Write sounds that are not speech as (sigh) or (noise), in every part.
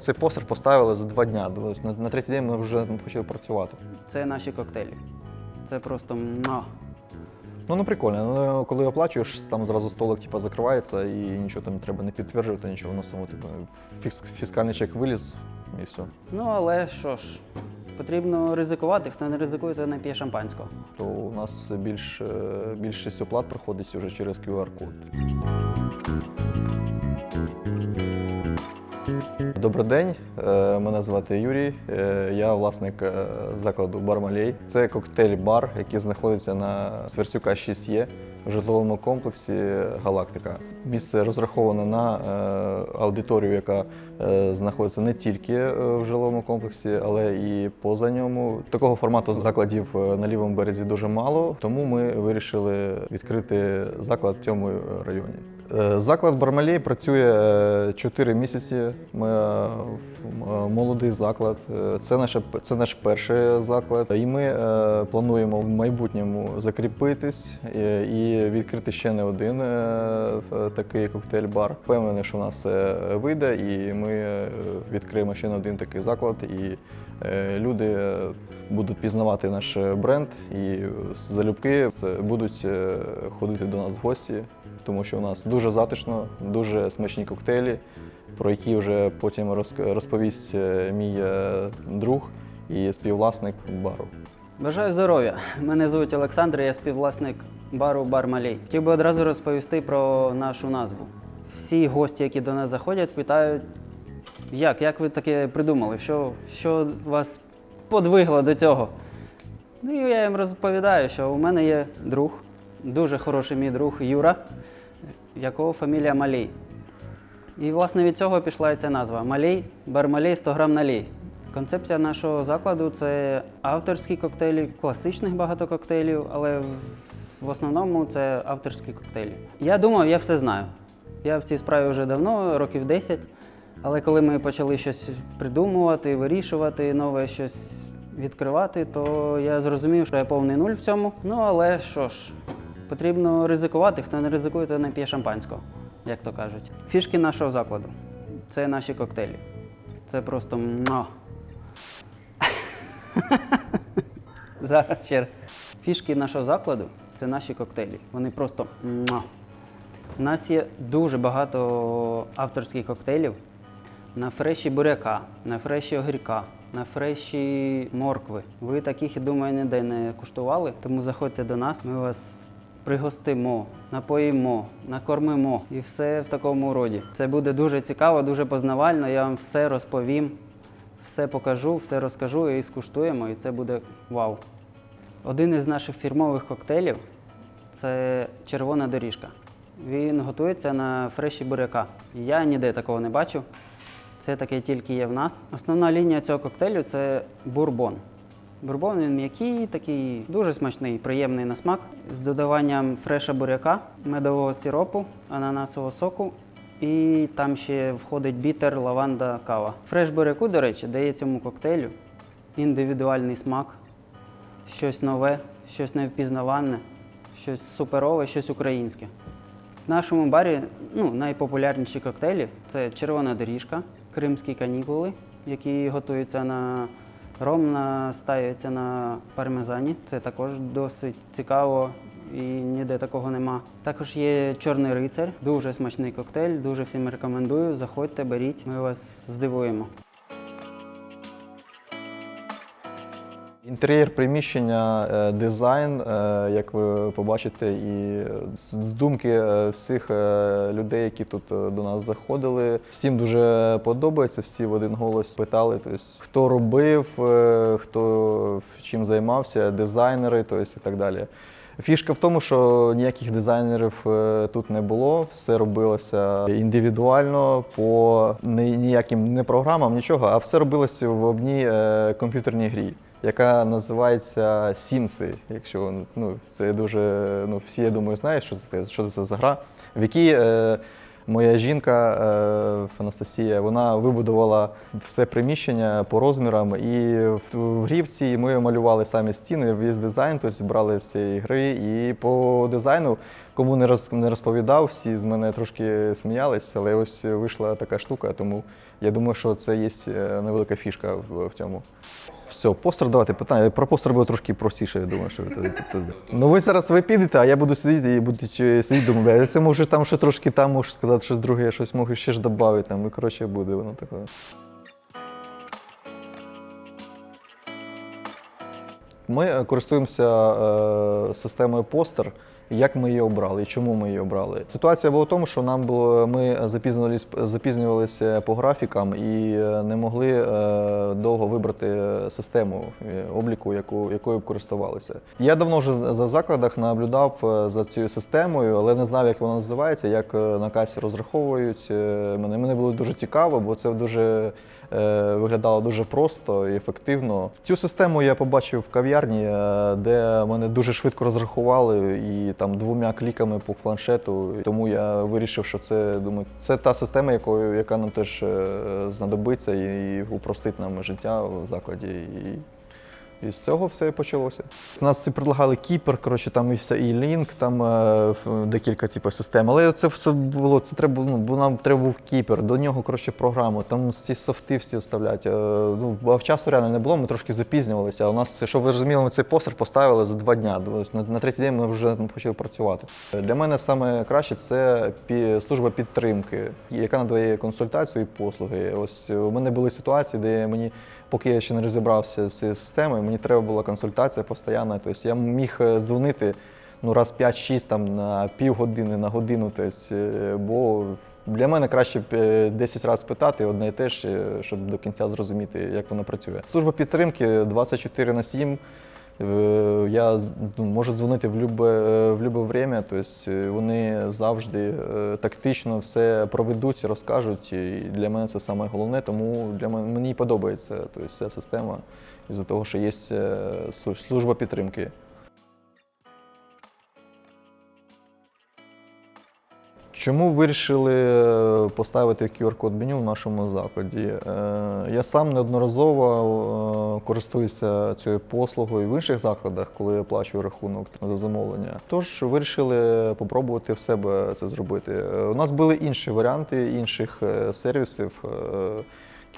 Цей постер поставили за два дня. На, на третій день ми вже почали працювати. Це наші коктейлі. Це просто муа. Ну, ну прикольно. Ну, коли оплачуєш, там зразу столик типу, закривається і нічого там треба не підтверджувати, нічого. Воно само типу, фіс- фіскальний чек виліз і все. Ну але що ж, потрібно ризикувати. Хто не ризикує, то не п'є шампанського. То у нас більш, е, більшість оплат проходить вже через QR-код. Добрий день, е, мене звати Юрій. е, Я власник е, закладу Бармалей. Це коктейль-бар, який знаходиться на Сверсюка 6Є в житловому комплексі Галактика. Місце розраховано на е, аудиторію, яка е, знаходиться не тільки е, в жилому комплексі, але і поза ньому. Такого формату закладів е, на лівому березі дуже мало, тому ми вирішили відкрити заклад в цьому районі. Заклад Бармалей працює 4 місяці. Ми в- молодий заклад. Це, наше, це наш перший заклад. І ми плануємо в майбутньому закріпитись і відкрити ще не один такий коктейль-бар. Впевнений, що у нас все вийде, і ми е, відкриємо ще не один такий заклад. І е, люди е, будуть пізнавати наш бренд і залюбки будуть ходити до нас в гості, тому що у нас дуже затишно, дуже смачні коктейлі, про які вже потім розповість мій друг і співвласник бару. Бажаю здоров'я! Мене звуть Олександр, я співвласник бару Бар Малей. Хотів би одразу розповісти про нашу назву. Всі гості, які до нас заходять, питають, як, як ви таке придумали, що, що вас подвигло до цього. Ну і я їм розповідаю, що у мене є друг, дуже хороший мій друг Юра, якого фамілія Малій. І власне від цього пішла і ця назва Малій, Бармалей 100 грам налій. Концепція нашого закладу це авторські коктейлі, класичних багато коктейлів, але в основному це авторські коктейлі. Я думав, я все знаю. Я в цій справі вже давно, років 10. Але коли ми почали щось придумувати, вирішувати, нове щось відкривати, то я зрозумів, що я повний нуль в цьому. Ну але що ж, потрібно ризикувати. Хто не ризикує, то не п'є шампанського, як то кажуть. Фішки нашого закладу це наші коктейлі. Це просто муа. (laughs) Зараз ще раз. Фішки нашого закладу це наші коктейлі. Вони просто муа. У нас є дуже багато авторських коктейлів на фреші буряка, на фреші огірка, на фреші моркви. Ви таких, я думаю, ніде не куштували, тому заходьте до нас, ми вас пригостимо, напоїмо, накормимо і все в такому роді. Це буде дуже цікаво, дуже познавально. Я вам все розповім, все покажу, все розкажу і скуштуємо, і це буде вау. Один із наших фірмових коктейлів це червона доріжка. Він готується на фреші буряка. Я ніде такого не бачу. Це таке тільки є в нас. Основна лінія цього коктейлю це бурбон. Бурбон він м'який, такий дуже смачний, приємний на смак з додаванням фреша буряка, медового сиропу, ананасового соку. І там ще входить бітер, лаванда, кава. Фреш буряку, до речі, дає цьому коктейлю індивідуальний смак, щось нове, щось невпізнаване, щось суперове, щось українське. В нашому барі ну, найпопулярніші коктейлі це червона доріжка, кримські канікули, які готуються на ром, настаються на пармезані. Це також досить цікаво і ніде такого нема. Також є чорний рицар, дуже смачний коктейль, дуже всім рекомендую. Заходьте, беріть, ми вас здивуємо. Інтер'єр приміщення, е, дизайн, е, як ви побачите, і з думки е, всіх людей, які тут до нас заходили, всім дуже подобається. Всі в один голос питали, тобто, хто робив, хто чим займався, дизайнери, тобто, і так далі. Фішка в тому, що ніяких дизайнерів тут не було, все робилося індивідуально по ніяким не програмам, нічого, а все робилося в одній комп'ютерній грі, яка називається Сімси. Якщо ну, це дуже ну, всі, я думаю, знають, що це, що це за гра, в якій е, моя жінка е, Анастасія, вона вибудувала все приміщення по розмірам, і в, в грівці ми малювали самі стіни, весь дизайн, тобто брали з цієї гри. І по дизайну, кому не роз, не розповідав, всі з мене трошки сміялись, але ось вийшла така штука, тому я думаю, що це є е, невелика фішка в, в цьому. Все, постер давайте питання. Про постер буде трошки простіше, я думаю, що ви- Ну ви зараз ви підете, а я буду сидіти і буду сидіти, думаю, якщо може там ще трошки там можеш сказати щось друге, щось можу ще ж додати, там, і коротше буде воно таке. Ми е, користуємося е, системою постер. Як ми її обрали і чому ми її обрали? Ситуація була в тому, що нам було ми запізнювались, запізнювалися по графікам і е, не могли е, довго вибрати систему е, обліку, яку, якою б користувалися. Я давно вже за закладах наблюдав за цією системою, але не знав, як вона називається, як на касі розраховують. Мене мене було дуже цікаво, бо це дуже виглядало дуже просто і ефективно. Цю систему я побачив в кав'ярні, де мене дуже швидко розрахували і там двома кліками по планшету. Тому я вирішив, що це думаю, це та система, якою яка нам теж е, знадобиться і упростить нам життя в закладі. І і з цього все і почалося. Нас і предлагали Кіпер, коротше, там і все, і Лінк, там е, декілька типу, систем. Але це все було, це треба, ну, бо нам треба був Кіпер, до нього коротше, програму, там ці софти всі вставлять. Е, ну, бо часу реально не було, ми трошки запізнювалися. А у нас, щоб ви розуміли, ми цей постер поставили за два дня. На, на третій день ми вже почали працювати. Для мене саме краще це пі- служба підтримки, яка надає консультацію і послуги. Ось у мене були ситуації, де мені поки я ще не розібрався з цією системою, мені треба була консультація постійна. Тобто я міг е, дзвонити ну, раз 5-6 там, на півгодини, на годину. Тобто, бо для мене краще б, е, 10 разів питати одне і те ж, щоб до кінця зрозуміти, як воно працює. Служба підтримки 24 на 7. Е, Я ну, можу дзвонити в любе, е, в любе время, тобто вони завжди тактично все проведуть, розкажуть. І для мене це саме головне, тому для мене мені подобається тобто, ця система із-за того, що є служба підтримки. Чому вирішили е, поставити QR-код меню в нашому закладі? Е, Я сам неодноразово е, користуюся цією послугою в інших закладах, коли я плачу рахунок за замовлення. Тож вирішили попробувати в себе це зробити. У нас були інші варіанти інших сервісів.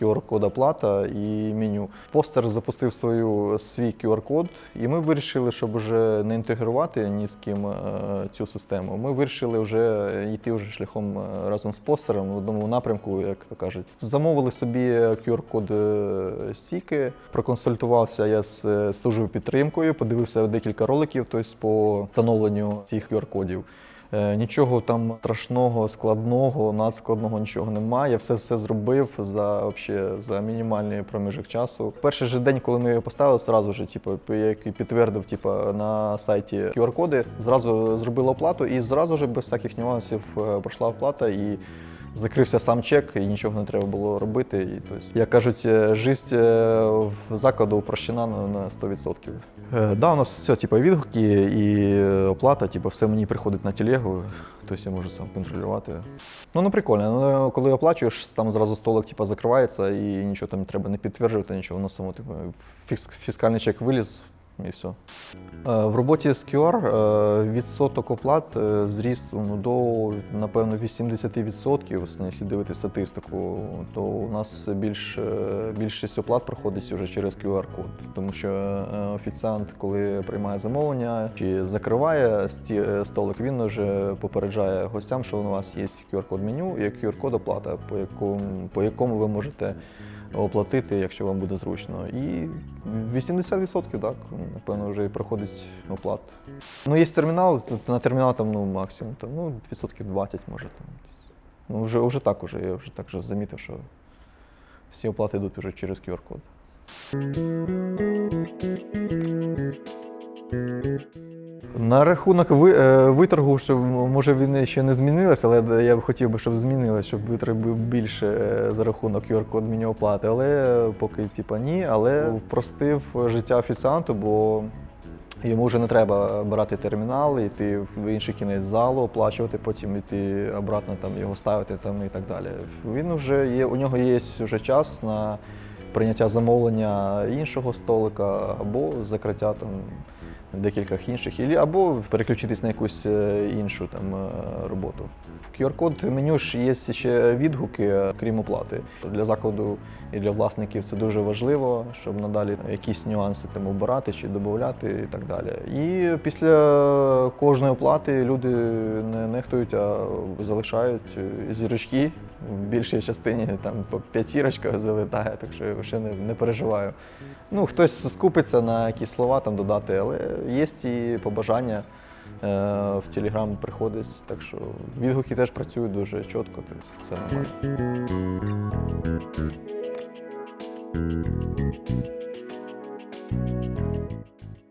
QR-код оплата і меню. Постер запустив свою свій QR-код, і ми вирішили, щоб вже не інтегрувати ні з ким е, цю систему. Ми вирішили вже йти вже шляхом е, разом з постером в одному напрямку, як то кажуть. Замовили собі QR-код е, Сіки, проконсультувався я з службою підтримкою, подивився декілька роликів тобто, по встановленню цих QR-кодів. Е, Нічого там страшного, складного, надскладного нічого немає. Я все все зробив за, вообще, за мінімальний проміжок часу. Перший же день, коли ми його поставили, зразу ж, типу, я підтвердив типу, на сайті QR-коди, зразу зробили оплату і зразу ж без всяких нюансів е, пройшла оплата і. Закрився сам чек, і нічого не треба було робити. І, тобто, як кажуть, е, життя е, в закладу упрощена на, на 100%. Е, да, у нас все, типу, відгуки і е, оплата, типу, все мені приходить на телегу, тобто я можу сам контролювати. Ну, ну прикольно. Ну, коли оплачуєш, там зразу столик типу, закривається і нічого там треба не підтверджувати, нічого, воно само типу, фіс- фіскальний чек виліз. І все. Е, В роботі з QR е, відсоток оплат е, зріс ну, до, напевно, 80%, ну, якщо дивитися статистику, то у нас більш, більшість оплат проходить вже через QR-код. Тому що офіціант, коли приймає замовлення чи закриває столик, він вже попереджає гостям, що у вас є QR-код меню і QR-код оплата, по якому, по якому ви можете оплатити, якщо вам буде зручно. І 80% так, напевно, вже проходить оплат. Ну, є термінал, на термінал там ну, максимум, там, ну, відсотків 20 може. Там. Ну, вже, вже так уже, я вже так вже замітив, що всі оплати йдуть вже через QR-код. На рахунок е, виторгу, що може він ще не змінилось, але я б хотів би, щоб змінилось, щоб виторг був більше е, за рахунок QR-код меню оплати. Але поки типа ні, але впростив життя офіціанту, бо йому вже не треба брати термінал, йти в інший кінець залу, оплачувати, потім йти обратно там його ставити там і так далі. Він вже є, у нього є вже час на прийняття замовлення іншого столика або закриття там декілька інших, або переключитись на якусь е, іншу там е, роботу. В QR-код меню ж є ще відгуки, крім оплати. Для закладу і для власників це дуже важливо, щоб надалі якісь нюанси там обирати чи додати і так далі. І після кожної оплати люди не нехтують, а залишають е, зірочки. В більшій частині там по п'ятірочка залітає, так що ще не, не переживаю. Ну, хтось скупиться на якісь слова там додати, але є і побажання. е, В Телеграм приходить, так що відгуки теж працюють дуже чітко, тобто все нормально.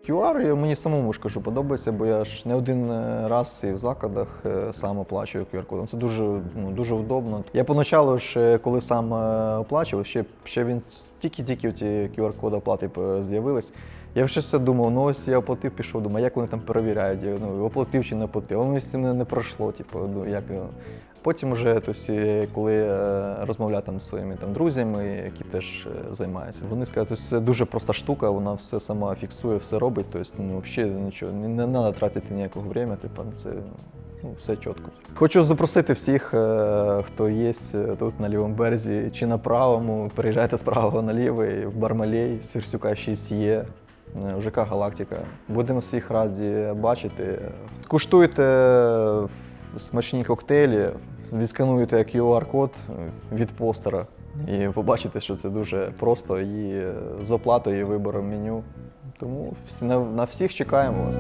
QR мені самому ж кажу, подобається, бо я ж не один е, раз і в закладах е, сам оплачую QR-кодом. Це дуже, ну, дуже удобно. Я поначалу ж, е, коли сам е, оплачував, ще, ще він тільки-тільки ті QR-коди оплати з'явились. Я вже все думав, ну ось я оплатив, пішов, думаю, як вони там перевіряють, ну, оплатив чи не оплатив. А воно з цим не, пройшло. Типу, ну, як. Потім, вже, тобто, е, коли е, розмовляв там зі своїми там, друзями, які теж е, займаються, вони сказали, що це дуже проста штука, вона все сама фіксує, все робить. Тобто, ну, взагалі нічого, не, треба тратити ніякого времени, типу, це ну, все чітко. Хочу запросити всіх, хто є тут на лівому березі чи на правому, переїжджайте з правого на лівий, в Бармалей, Свірсюка 6 є. ЖК Галактика. Будемо всіх раді бачити. Куштуйте смачні коктейлі, відскануєте QR-код від постера і побачите, що це дуже просто і е, з оплатою, і вибором меню. Тому на всіх чекаємо вас.